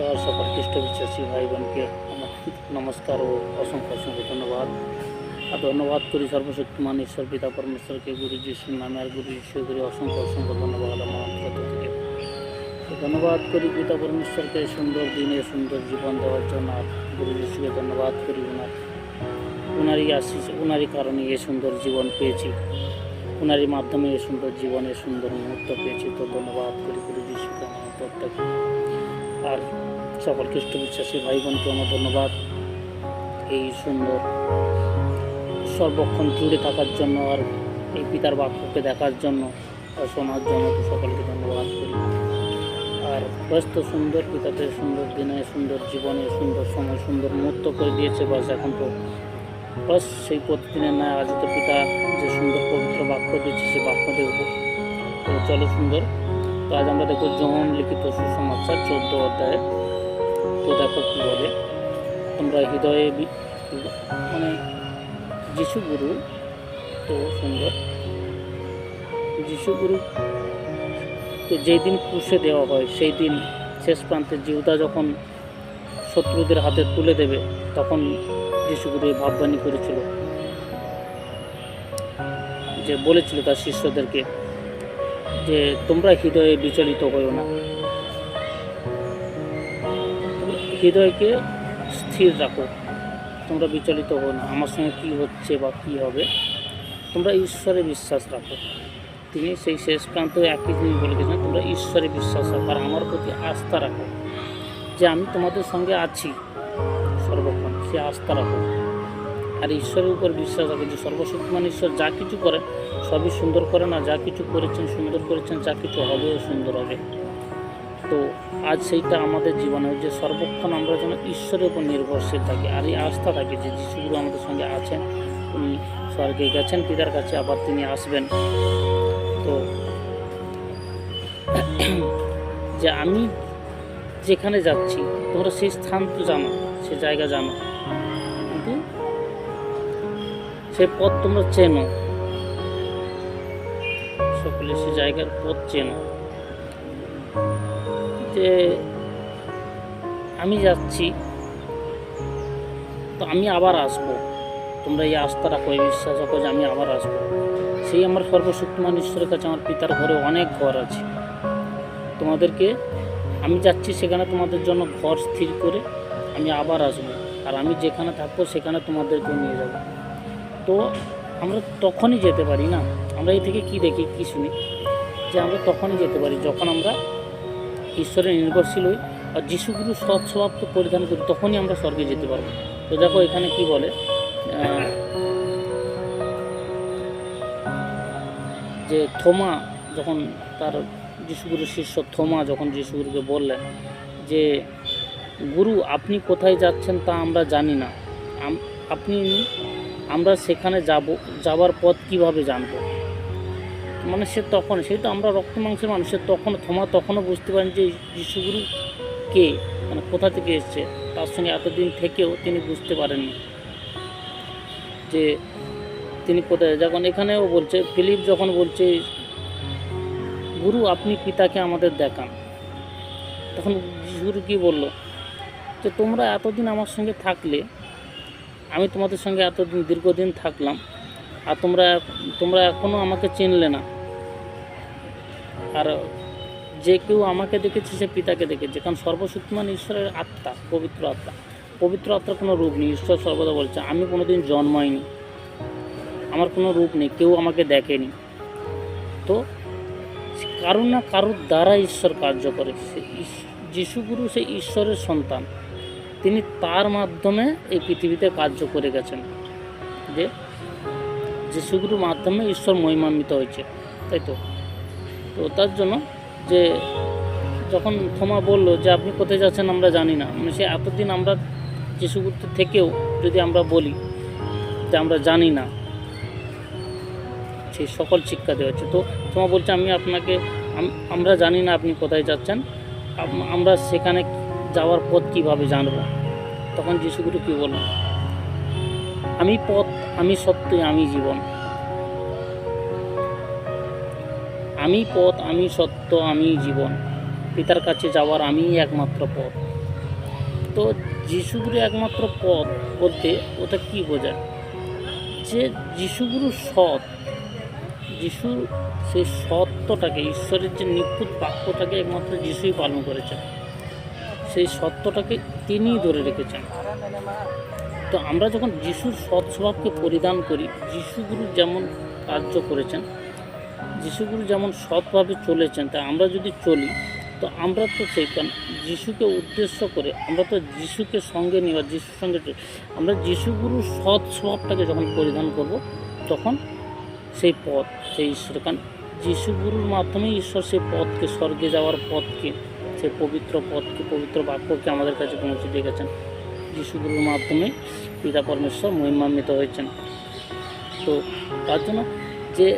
নমস্কার সকল খ্রিস্ট বিশ্বাসী ভাই বোনকে আমার নমস্কার ও অসংখ্য অসংখ্য ধন্যবাদ আর ধন্যবাদ করি সর্বশক্তিমান ঈশ্বর পিতা পরমেশ্বরকে গুরু যিশুর নামে আর গুরু যিশু করে অসংখ্য অসংখ্য ধন্যবাদ আমার অন্তর থেকে ধন্যবাদ করি পিতা পরমেশ্বরকে সুন্দর দিনে সুন্দর জীবন দেওয়ার জন্য আর গুরু যিশুকে ধন্যবাদ করি ওনার ওনারই আশিস ওনারই কারণে এ সুন্দর জীবন পেয়েছি ওনারই মাধ্যমে এ সুন্দর জীবনে সুন্দর মুহূর্ত পেয়েছি তো ধন্যবাদ করি গুরু যিশুকে আমার অন্তর থেকে আর সকল খ্রিস্ট বিশ্বাসী ভাই বোনকে আমার ধন্যবাদ। এই সুন্দর সর্বক্ষণ জুড়ে থাকার জন্য আর এই পিতার বাক্যকে দেখার জন্য আর শোনার জন্য সকলকে ধন্যবাদ করি। আর ব্যস্ত, সুন্দর পিতাতে সুন্দর দিনে, সুন্দর জীবনে, সুন্দর সময়, সুন্দর মুহূর্ত করে দিয়েছে বাস এখন তো। বাস সেই প্রতিদিনের নয় আজ তো পিতা যে সুন্দর পবিত্র বাক্য দিয়েছে সেই বাক্য দেখব চলো সুন্দর, তো আজ আমরা দেখো যখন লিখিত সুসমাচার, চোদ্দ অধ্যায়ে। তো দেখো কী বলে, তোমরা হৃদয়ে মানে যিশু গুরু, তো সুন্দর। যিশু গুরু, তো যেই দিন ক্রুশে দেওয়া হয়, সেই দিন শেষ প্রান্তে জিহুদা যখন শত্রুদের হাতে তুলে দেবে, তখন যিশু গুরু এই ভাববাণী করেছিল। যে বলেছিল তার শিষ্যদেরকে যে তোমরা হৃদয়ে বিচলিত হও না। হৃদয়কে স্থির রাখো। তোমরা বিচলিত হও না। আমার সঙ্গে কী হচ্ছে বা কী হবে? তোমরা ঈশ্বরে বিশ্বাস রাখো। তিনি সেই শেষ প্রান্ত একই জিনিস বলে গেছেন তোমরা ঈশ্বরে বিশ্বাস রাখো আর আমার প্রতি আস্থা রাখো যে আমি তোমাদের সঙ্গে আছি সর্বক্ষণ। সে আস্থা রাখো। আর ঈশ্বরের উপর বিশ্বাস রাখো যে সর্বশক্তিমান ঈশ্বর যা কিছু করেন সবই সুন্দর করে না, যা কিছু করেছেন সুন্দর করেছেন, যা কিছু হবেও সুন্দর হবে। তো আজ সেইটা আমাদের জীবনে যে সর্বক্ষণ আমরা যেন ঈশ্বরের উপর নির্ভরশীল থাকি, আর এই আস্থা থাকে যে যিশুগুরু আমাদের সঙ্গে আছেন, উনি স্বর্গে গেছেন, পিতার কাছে আবার তিনি আসবেন। তো যে আমি যেখানে যাচ্ছি, তোমরা সেই স্থান তো জানো, সে জায়গা জানো। কিন্তু সে পথ তোমরা চেনো। সকলে সে জায়গার পথ চেনো। যে আমি যাচ্ছি, তো আমি আবার আসব। তোমরা এই আস্থা রাখো এই বিশ্বাস রাখো যে আমি আবার আসব। সেই আমার সর্বশক্তিমান ঈশ্বরের কাছে আমার পিতার ঘরে অনেক ঘর আছে। তোমাদেরকে আমি যাচ্ছি সেখানে তোমাদের জন্য ঘর স্থির করে আমি আবার আসব। আর আমি যেখানে থাকব সেখানে তোমাদেরকেও নিয়ে যাব। তো আমরা তখনই যেতে পারি না? আমরা এই থেকে কি দেখি, কি শুনি? যে আমরা তখনই যেতে পারি যখন আমরা ঈশ্বরের নির্ভরশীল হই আর যিশুগুরু সৎ স্বভাবকে পরিধান করি, তখনই আমরা স্বর্গে যেতে পারব। তো দেখো এখানে কি বলে যে থোমা যখন তার যিশুগুরুর শিষ্য থোমা যখন যিশুগুরুকে বললেন যে, গুরু, আপনি কোথায় যাচ্ছেন তা আমরা জানি না। আপনি, আমরা সেখানে যাব যাবার পথ কীভাবে জানব? মানে সে তখন, সেই তো আমরা রক্ত মাংসের মানুষ সে তখন থমা তখনও বুঝতে পারেন যে যিশুগুরু কে? মানে কোথা থেকে এসছে? তার সঙ্গে এতদিন থেকেও তিনি বুঝতে পারেননি। যে তিনি কোথায়? যখন এখানেও বলছে, ফিলিপ যখন বলছে, গুরু, আপনি পিতাকে আমাদের দেখান। তখন গুরু কি বলল? যে তোমরা এতদিন আমার সঙ্গে থাকলে, আমি তোমাদের সঙ্গে এতদিন দীর্ঘদিন থাকলাম আর তোমরা তোমরা এখনও আমাকে চিনলে না। আর যে কেউ আমাকে দেখেছে, সে পিতাকে দেখেছে। কারণ সর্বশক্তিমান ঈশ্বরের আত্মা, পবিত্র আত্মা। পবিত্র আত্মার কোনো রূপ নেই। ঈশ্বর সর্বদা বলছে, আমি কোনোদিন জন্মাইনি। আমার কোনো রূপ নেই। কেউ আমাকে দেখেনি। তো কারুর না কারুর দ্বারা ঈশ্বর কার্য করে। সে যিশুগুরু সেই ঈশ্বরের সন্তান। তিনি তার মাধ্যমে এই পৃথিবীতে কার্য করে গেছেন। যে যিশুগুরুর মাধ্যমে ঈশ্বর মহিমান্বিত হয়েছে, তাই তো? তো তার জন্য যে যখন থমা বলল যে আপনি কোথায় যাচ্ছেন আমরা জানি না মানে সে এতদিন আমরা যিশুগুরুতে থেকেও যদি আমরা বলি যে আমরা জানি না, সেই সকল শিক্ষা দেওয়া হচ্ছে তো তোমা বলছে, আমি আপনাকে আমরা জানি না আপনি কোথায় যাচ্ছেন আমরা সেখানে যাওয়ার পথ কীভাবে জানব? তখন যিশুগুরু কী বলল আমি পথ, আমি সত্য, আমি জীবন। আমি পথ, আমি সত্য, আমি জীবন। পিতার কাছে যাওয়ার আমিই একমাত্র পথ। তো যিশুগুরু একমাত্র পথ বলতে ওটা কি বোঝায়? যে যিশুগুরু সৎ, যিশু সেই সত্যটাকে, ঈশ্বরের যে নিখুঁত বাক্যটাকে একমাত্র যিশুই পালন করেছেন, সেই সত্যটাকে তিনিই ধরে রেখেছেন। তো আমরা যখন যিশুর সৎ স্বভাবকে পরিধান করি, যিশুগুরু যেমন কার্য করেছেন, যিশুগুরু যেমন সৎভাবে চলেছেন, তা আমরা যদি চলি, তো আমরা তো সেই কারণ, যিশুকে উদ্দেশ্য করে আমরা তো যিশুকে সঙ্গে নিয়ে বা যিশুর সঙ্গে আমরা যিশুগুরুর সৎ স্বভাবটাকে যখন পরিধান করব, তখন সেই পথ, সেই ঈশ্বর, কারণ যিশুগুরুর মাধ্যমে ঈশ্বর সেই পথকে, স্বর্গে যাওয়ার পথকে, সেই পবিত্র পথকে, পবিত্র বাক্যকে আমাদের কাছে পৌঁছে দিয়ে গেছেন। যিশুগুরুর মাধ্যমে পিতা পরমেশ্বর মহিমান্বিত হয়েছেন। তো তার জন্য যে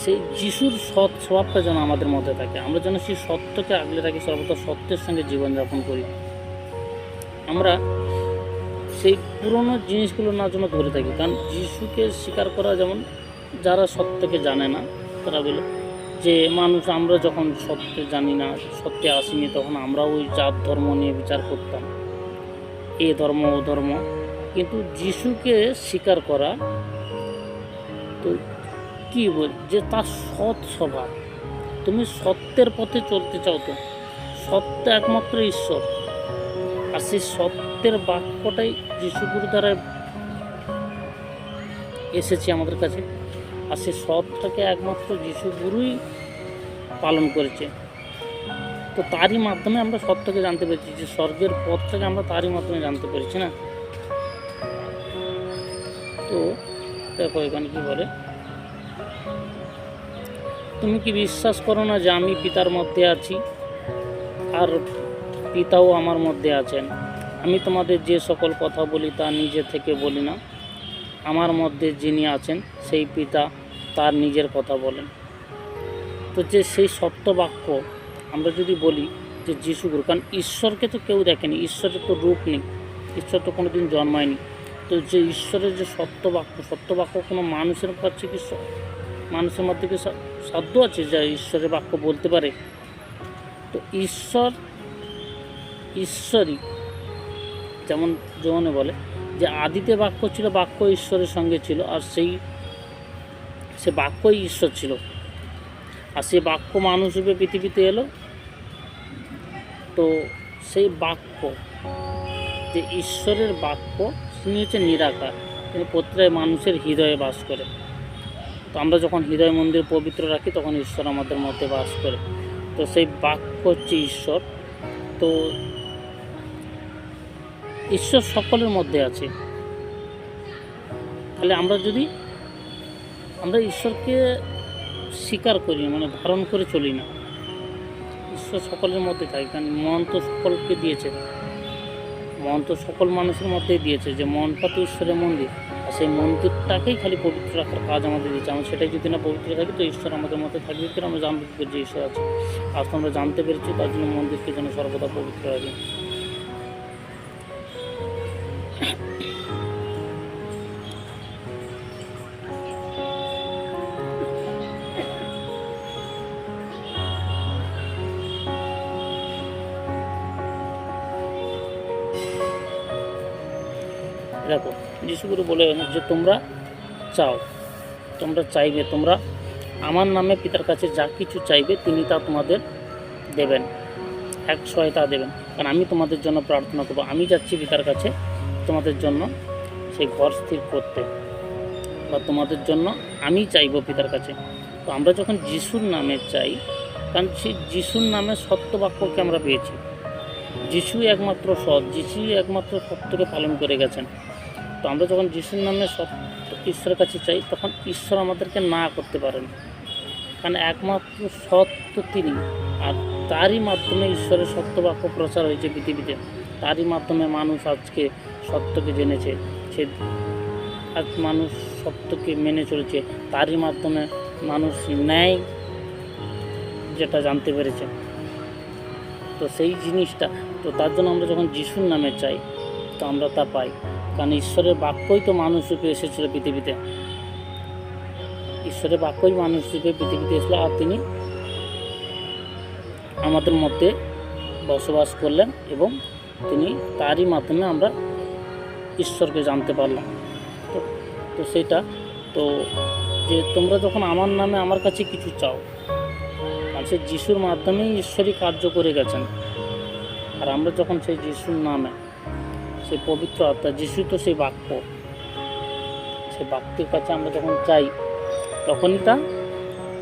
সেই যিশুর সৎ স্বভাবটা যেন আমাদের মধ্যে থাকে, আমরা যেন সেই সত্যকে আগলে রাখি, সর্বদা সত্যের সঙ্গে জীবনযাপন করি। আমরা সেই পুরনো জিনিসগুলো না যেন ধরে থাকি, কারণ যিশুকে স্বীকার করা যেমন যারা সত্যকে জানে না, তারা বলে যে মানুষ আমরা যখন সত্য জানি না, সত্যে আসিনি, তখন আমরা ওই জাত ধর্ম নিয়ে বিচার করতাম। এ ধর্ম, ও ধর্ম। কিন্তু যিশুকে স্বীকার করা তো কি বল, যে তার সৎ স্বভাব। তুমি সত্যের পথে চলতে চাও তো। সত্য একমাত্র ঈশ্বর। আর সেই সত্যের বাক্যটাই যিশুগুরু দ্বারা এসেছে আমাদের কাছে। আর সেই সৎটাকে একমাত্র যিশু গুরুই পালন করেছে। তো তারই মাধ্যমে আমরা সত্যকে জানতে পেরেছি যে স্বর্গের পথটাকে আমরা তারই মাধ্যমে জানতে পেরেছি না? তো দেখো এখানে কি বলে? তুমি কি বিশ্বাস করো না যে আমি পিতার মধ্যে আছি? আর পিতাও আমার মধ্যে আছেন। আমি তোমাদের যে সকল কথা বলি তা নিজে থেকে বলি না। আমার মধ্যে যিনি আছেন, সেই পিতা তার নিজের কথা বলেন। তো যে সেই সত্য বাক্য আমরা যদি বলি যে যিশু গুরু, কারণ ঈশ্বরকে তো কেউ দেখেনি, ঈশ্বরের তো রূপ নেই, ঈশ্বর তো কোনো দিন জন্মায়নি। তো যে ঈশ্বরের যে সত্য বাক্য সত্য বাক্য কোনো মানুষের কাছে কি মানুষের মধ্যে কি সাধ্য আছে যা ঈশ্বরের বাক্য বলতে পারে? তো ঈশ্বর, ঈশ্বরই, যেমন যৌনে বলে যে আদিতে বাক্য ছিল, বাক্য ঈশ্বরের সঙ্গে ছিল, আর সেই, সে বাক্যই ঈশ্বর ছিল। আর সে বাক্য মানুষ রূপে পৃথিবীতে এলো তো সেই বাক্য, যে ঈশ্বরের বাক্য, তিনি হচ্ছে নিরাকার। তিনি প্রত্যেক মানুষের হৃদয়ে বাস করে। তো আমরা যখন হৃদয় মন্দির পবিত্র রাখি, তখন ঈশ্বর আমাদের মধ্যে বাস করে। তো সেই বাক্য হচ্ছে ঈশ্বর। তো ঈশ্বর সকলের মধ্যে আছে। তাহলে আমরা যদি, আমরা ঈশ্বরকে স্বীকার করি মানে ধারণ করে চলি না ঈশ্বর সকলের মধ্যে থাকে, কারণ মন তো সকলকে দিয়েছে। মন তো সকল মানুষের মধ্যেই দিয়েছে যে মনটা তো ঈশ্বরের মন্দির, আর সেই মন্দিরটাকেই খালি পবিত্র রাখার কাজ আমাদের দিয়েছে। আমরা সেটাই যদি না পবিত্র থাকি, তো ঈশ্বর আমাদের মধ্যে থাকবে কি আমরা জানতে যে ঈশ্বর আছে। আজ তো আমরা জানতে পেরেছি, তার জন্য মন্দিরকে যেন সর্বদা পবিত্র রাখি। দেখো যিশুগুরু বলে যে, তোমরা চাও, তোমরা চাইবে, তোমরা আমার নামে পিতার কাছে যা কিছু চাইবে, তিনি তা তোমাদের দেবেন। এক সহায়তা দেবেন। কারণ আমি তোমাদের জন্য প্রার্থনা করব। আমি যাচ্ছি পিতার কাছে তোমাদের জন্য সেই ঘর স্থির করতে। বা তোমাদের জন্য আমি চাইব পিতার কাছে। তো আমরা যখন যিশুর নামে চাই, কারণ সেই যিশুর নামে সত্য বাক্যকে আমরা পেয়েছি। যিশুই একমাত্র সৎ যিশুই একমাত্র সত্যকে পালন করে গেছেন। তো আমরা যখন যিশুর নামে সত্য ঈশ্বরের কাছে চাই, তখন ঈশ্বর আমাদেরকে না করতে পারেন। কারণ একমাত্র সত্য তিনি। আর তারই মাধ্যমে ঈশ্বরের সত্য বাক্য প্রচার হয়েছে পৃথিবীতে। তারই মাধ্যমে মানুষ আজকে সত্যকে জেনেছে। সে আজ মানুষ সত্যকে মেনে চলেছে। তারই মাধ্যমে মানুষ ন্যায় যেটা জানতে পেরেছে। তো সেই জিনিসটা, তো তার জন্য আমরা যখন যিশুর নামে চাই, তো আমরা তা পাই। কারণ ঈশ্বরের বাক্যই তো মানুষ রূপে এসেছিল পৃথিবীতে। ঈশ্বরের বাক্যই মানুষ রূপে পৃথিবীতে এসেছিল আর তিনি আমাদের মধ্যে বসবাস করলেন এবং তিনি তারই মাধ্যমে আমরা ঈশ্বরকে জানতে পারলাম। তো তো সেটা, তো যে তোমরা যখন আমার নামে আমার কাছে কিছু চাও, আর সেই যিশুর মাধ্যমেই ঈশ্বরই কার্য করে গেছেন, আর আমরা যখন সেই যিশুর নামে সেই পবিত্র আত্মা যিশু তো সেই বাক্য। সেই বাক্যের কাছে আমরা যখন চাই তখনই তা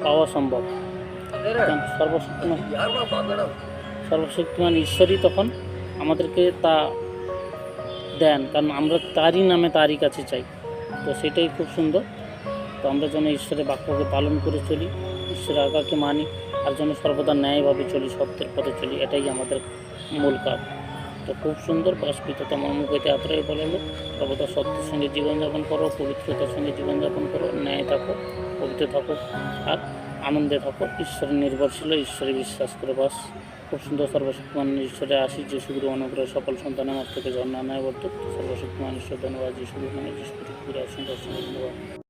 পাওয়া সম্ভব। কারণ সর্বশক্তিমান সর্বশক্তিমান ঈশ্বরই তখন আমাদেরকে তা দেন। কারণ আমরা তারই নামে তারই কাছে চাই। তো সেটাই খুব সুন্দর। তো আমরা যেন ঈশ্বরের বাক্যকে পালন করে চলি ঈশ্বরের আজ্ঞাকে মানি আর যেন সর্বদা ন্যায়ভাবে চলি সত্যের পথে চলি এটাই আমাদের মূল কাজ। তো খুব সুন্দর বাষ্পিত তোমার মুখে এতটাই বলালো। সর্বদা সত্যের সঙ্গে জীবনযাপন করো, পবিত্রতার সঙ্গে জীবনযাপন করো, ন্যায় থাকো, পবিত্র থাকো আর আনন্দে থাকো। ঈশ্বরে নির্ভরশীল, ঈশ্বরে বিশ্বাস করে বাস। খুব সুন্দর সর্বশক্তিমান ঈশ্বরে আসি যে শুধু অনুগ্রহ সকল সন্তানের মাঠ থেকে ঝর্ণা নেয় বর্তক। সর্বশক্তিমান ঈশ্বর, ধন্যবাদ, যিশু মানে পুরো সুন্দর সুন্দর, ধন্যবাদ।